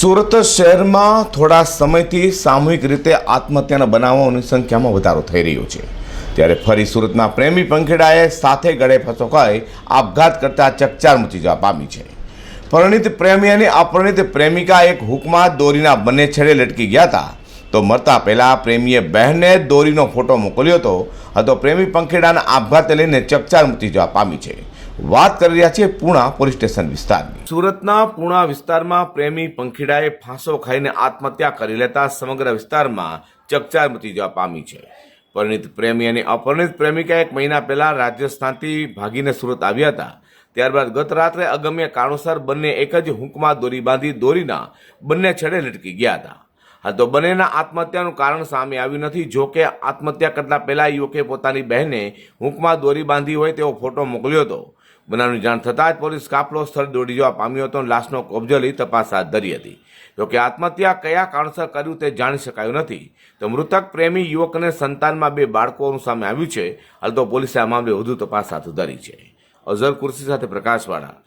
સુરત શહેરમાં થોડા સમયથી સામૂહિક રીતે આત્મહત્યાના બનાવોની સંખ્યામાં વધારો થઈ રહ્યો છે. ત્યારે ફરી સુરતના પ્રેમી પંખેડાએ સાથે ગળે ફસોકાઈ આપઘાત કરતા ચકચાર મચી જવા પામી છે. પરિણીત પ્રેમી અને અપરિણીત પ્રેમિકા એક હુકમાં દોરીના બંને છેડે લટકી ગયા હતા. તો મરતા પહેલાં પ્રેમીએ બહેનને દોરીનો ફોટો મોકલ્યો હતો. હતો પ્રેમી પંખેડાના આપઘાતે લઈને ચકચાર મચી જવા પામી છે. વાત કરી રહ્યા છીએ પૂણા પોલીસ સ્ટેશન વિસ્તારની. સુરતના પૂણા વિસ્તારમાં પ્રેમી પંખીડાએ ફાંસો ખાઈને આત્મહત્યા કરી લેતા સમગ્ર વિસ્તારમાં ચકચાર મચી જવા પામી છે. પરિણીત પ્રેમી અને અપરિણીત પ્રેમિકા એક મહિના પહેલા રાજસ્થાનથી ભાગીને સુરત આવ્યા હતા. ત્યારબાદ ગત રાત્રે અગમ્ય કારણોસર બંને એક જ હુંકમાં દોરી બાંધી દોરીના બંને છેડે લટકી ગયા હતા. હા, તો બંનેના આત્મહત્યાનું કારણ સામે આવ્યું નથી, જો કે આત્મહત્યા કરતા પહેલા યુવકે પોતાની બહેને હુંકમાં દોરી બાંધી હોય તેવો ફોટો મોકલ્યો હતો. બનાવની જાણ થતાં જ પોલીસ કાફલો સ્થળ દોડી જવા પામ્યો હતો અને લાશનો કબજો લઈ તપાસ હાથ ધરી હતી. જોકે આત્મહત્યા કયા કારણસર કર્યું તે જાણી શકાયું નથી. તો મૃતક પ્રેમી યુવકને સંતાનમાં બે બાળકોનું સામે આવ્યું છે. હાલ તો પોલીસે આ મામલે વધુ તપાસ હાથ ધરી છે. અઝર કુર્સી સાથે પ્રકાશવાળા.